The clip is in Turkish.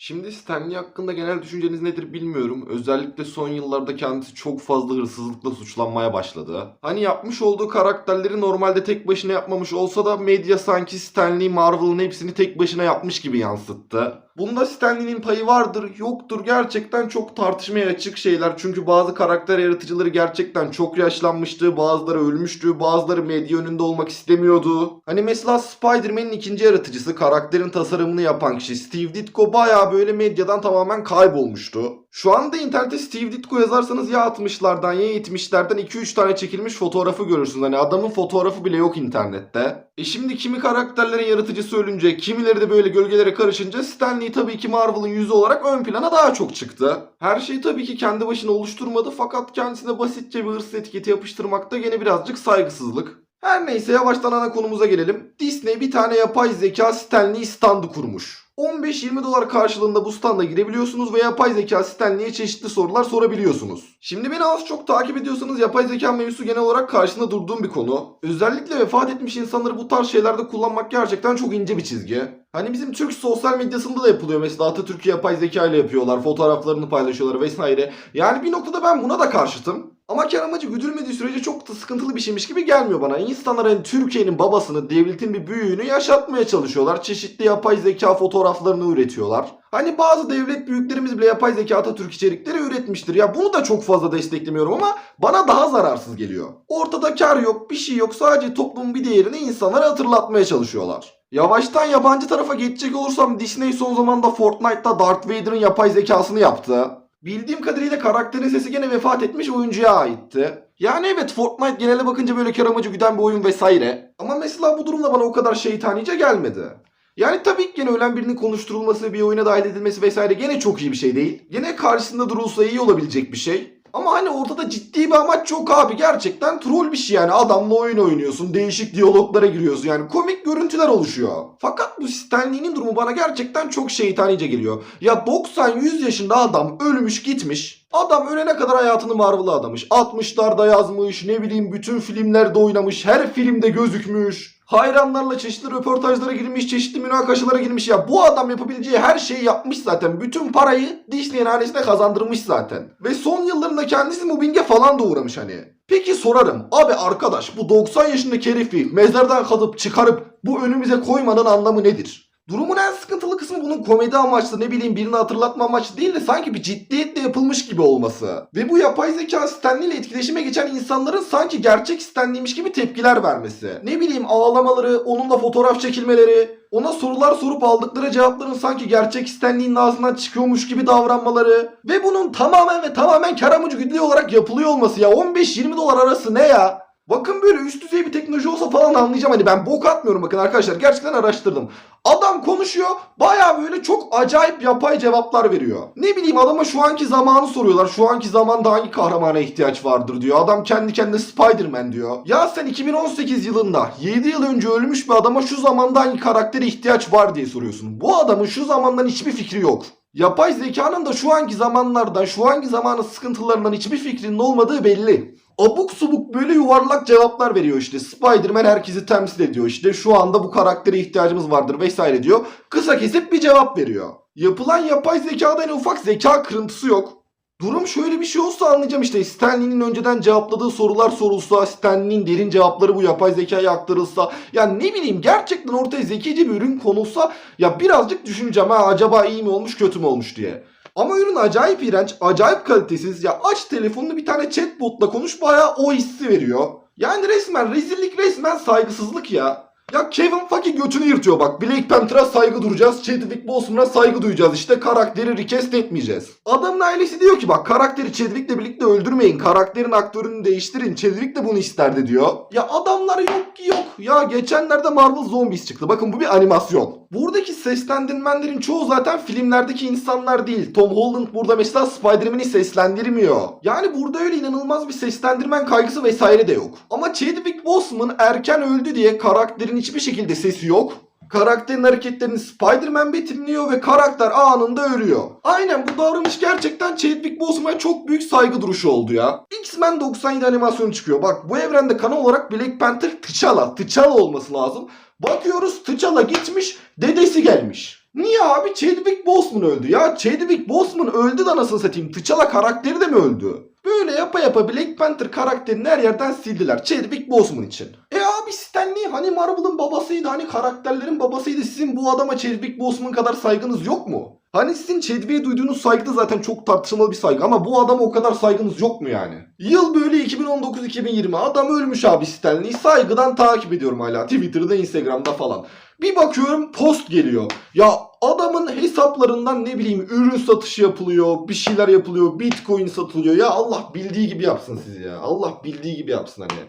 Şimdi Stanley hakkında genel düşünceniz nedir bilmiyorum. Özellikle son yıllarda kendisi çok fazla hırsızlıkla suçlanmaya başladı. Hani yapmış olduğu karakterleri normalde tek başına yapmamış olsa da medya sanki Stanley Marvel'ın hepsini tek başına yapmış gibi yansıttı. Bunda Stanley'nin payı vardır, yoktur. Gerçekten çok tartışmaya açık şeyler. Çünkü bazı karakter yaratıcıları gerçekten çok yaşlanmıştı. Bazıları ölmüştü. Bazıları medya önünde olmak istemiyordu. Hani mesela Spider-Man'in ikinci yaratıcısı, karakterin tasarımını yapan kişi Steve Ditko bayağı böyle medyadan tamamen kaybolmuştu. Şu anda internette Steve Ditko yazarsanız ya 60'lardan ya 70'lerden 2-3 tane çekilmiş fotoğrafı görürsünüz. Hani adamın fotoğrafı bile yok internette. E şimdi kimi karakterlerin yaratıcısı ölünce, kimileri de böyle gölgelere karışınca Stanley tabii ki Marvel'ın yüzü olarak ön plana daha çok çıktı. Her şeyi tabii ki kendi başına oluşturmadı fakat kendisine basitçe bir hırsız etiketi yapıştırmakta gene birazcık saygısızlık. Her neyse yavaştan ana konumuza gelelim. Disney bir tane yapay zeka Stanley standı kurmuş. 15-20 dolar karşılığında bu standa girebiliyorsunuz ve yapay zeka Stanley'e çeşitli sorular sorabiliyorsunuz. Şimdi beni az çok takip ediyorsanız yapay zeka mevzusu genel olarak karşısında durduğum bir konu. Özellikle vefat etmiş insanları bu tarz şeylerde kullanmak gerçekten çok ince bir çizgi. Hani bizim Türk sosyal medyasında da yapılıyor mesela Atatürk'ü yapay zeka ile yapıyorlar, fotoğraflarını paylaşıyorlar vesaire. Yani bir noktada ben buna da karşıtım. Ama kar amacı güdülmediği sürece çok da sıkıntılı bir şeymiş gibi gelmiyor bana. İnsanlar hani Türkiye'nin babasını, devletin bir büyüğünü yaşatmaya çalışıyorlar. Çeşitli yapay zeka fotoğraflarını üretiyorlar. Hani bazı devlet büyüklerimiz bile yapay zeka Atatürk içerikleri üretmiştir. Ya bunu da çok fazla desteklemiyorum ama bana daha zararsız geliyor. Ortada kar yok, bir şey yok. Sadece toplumun bir değerini insanlara hatırlatmaya çalışıyorlar. Yavaştan yabancı tarafa geçecek olursam Disney son zamanda Fortnite'ta Darth Vader'ın yapay zekasını yaptı. Bildiğim kadarıyla karakterin sesi gene vefat etmiş oyuncuya aitti. Yani evet Fortnite genele bakınca böyle kar amacı güden bir oyun vesaire. Ama mesela bu durumda bana o kadar şeytanice gelmedi. Yani tabii ki gene ölen birinin konuşturulması, bir oyuna dahil edilmesi vesaire gene çok iyi bir şey değil. Gene karşısında durulsa iyi olabilecek bir şey. Ama hani ortada ciddi bir amaç yok abi. Gerçekten troll bir şey yani. Adamla oyun oynuyorsun. Değişik diyaloglara giriyorsun. Yani komik görüntüler oluşuyor. Fakat bu Stanley'nin durumu bana gerçekten çok şeytanice geliyor. Ya 90-100 yaşında adam ölmüş gitmiş. Adam ölene kadar hayatını Marvel'a adamış. 60'larda yazmış. Ne bileyim bütün filmlerde oynamış. Her filmde gözükmüş. Hayranlarla çeşitli röportajlara girmiş, çeşitli münakaşalara girmiş. Ya bu adam yapabileceği her şeyi yapmış zaten. Bütün parayı Disney'in hanesine kazandırmış zaten. Ve son yıllarında kendisi mobbinge falan da uğramış hani. Peki sorarım. Abi arkadaş bu 90 yaşındaki herifi mezardan kazıp çıkarıp bu önümüze koymanın anlamı nedir? Durumun en sıkıntılı kısmı bunun komedi amaçlı ne bileyim birini hatırlatma amaçlı değil de sanki bir ciddiyetle yapılmış gibi olması. Ve bu yapay zeka Stanley ile etkileşime geçen insanların sanki gerçek Stanley'miş gibi tepkiler vermesi. Ne bileyim ağlamaları, onunla fotoğraf çekilmeleri, ona sorular sorup aldıkları cevapların sanki gerçek Stanley'nin ağzından çıkıyormuş gibi davranmaları ve bunun tamamen ve tamamen kar amacı güdülü olarak yapılıyor olması ya 15-20 dolar arası ne ya? Bakın böyle üst düzey bir teknoloji olsa falan anlayacağım. Hani ben bok atmıyorum bakın arkadaşlar. Gerçekten araştırdım. Adam konuşuyor. Baya böyle çok acayip yapay cevaplar veriyor. Ne bileyim adama şu anki zamanı soruyorlar. Şu anki zamanda hangi kahramana ihtiyaç vardır diyor. Adam kendi kendine Spider-Man diyor. Ya sen 2018 yılında 7 yıl önce ölmüş bir adama şu zamanda hangi karaktere ihtiyaç var diye soruyorsun. Bu adamın şu zamandan hiçbir fikri yok. Yapay zekanın da şu anki zamanlardan, şu anki zamanın sıkıntılarından hiçbir fikrinin olmadığı belli. Abuk subuk böyle yuvarlak cevaplar veriyor işte. Spider-Man herkesi temsil ediyor işte. Şu anda bu karaktere ihtiyacımız vardır vesaire diyor. Kısa kesip bir cevap veriyor. Yapılan yapay zekada en ufak zeka kırıntısı yok. Durum şöyle bir şey olsa anlayacağım işte. Stanley'nin önceden cevapladığı sorular sorulsa, Stanley'nin derin cevapları bu yapay zekaya aktarılsa. Ya ne bileyim gerçekten ortaya zekice bir ürün konulsa ya birazcık düşüneceğim ha acaba iyi mi olmuş kötü mü olmuş diye. Ama ürün acayip iğrenç, acayip kalitesiz. Ya aç telefonunu bir tane chatbotla konuş bayağı o hissi veriyor. Yani resmen rezillik resmen saygısızlık ya. Ya Kevin Feige götünü yırtıyor bak. Black Panther'a saygı duracağız. Chadwick Boseman'a saygı duyacağız. İşte karakteri request etmeyeceğiz. Adamın ailesi diyor ki bak karakteri Chadwick'le birlikte öldürmeyin. Karakterin aktörünü değiştirin. Chadwick de bunu isterdi diyor. Ya adamlar yok ki. Ya geçenlerde Marvel Zombies çıktı. Bakın bu bir animasyon. Buradaki seslendirmenlerin çoğu zaten filmlerdeki insanlar değil. Tom Holland burada mesela Spider-Man'i seslendirmiyor. Yani burada öyle inanılmaz bir seslendirmen kaygısı vesaire de yok. Ama Chadwick Boseman erken öldü diye karakterin hiçbir şekilde sesi yok. Karakterin hareketlerini Spider-Man betimliyor ve karakter anında ölüyor. Aynen bu davranış gerçekten Chadwick Boseman'a çok büyük saygı duruşu oldu ya. X-Men 97 animasyonu çıkıyor. Bak bu evrende kanal olarak Black Panther T'Challa. T'Challa olması lazım. Bakıyoruz T'Challa gitmiş dedesi gelmiş. Niye abi Chadwick Boseman öldü ya? Chadwick Boseman öldü de nasıl satayım? T'Challa karakteri de mi öldü? Böyle yapa yapa Black Panther karakterini her yerden sildiler. Chadwick Boseman için. E abi Stan hani Marvel'ın babasıydı hani karakterlerin babasıydı. Sizin bu adama Chadwick Boseman kadar saygınız yok mu? Hani sizin Chadwick'e duyduğunuz saygı da zaten çok tartışmalı bir saygı ama bu adama o kadar saygınız yok mu yani? Yıl böyle 2019-2020 adam ölmüş abi Stan. Saygıdan takip ediyorum hala Twitter'da Instagram'da falan. Bir bakıyorum post geliyor. Ya adamın hesaplarından ne bileyim ürün satışı yapılıyor, bir şeyler yapılıyor, bitcoin satılıyor. Ya Allah bildiği gibi yapsın sizi ya. Allah bildiği gibi yapsın hani.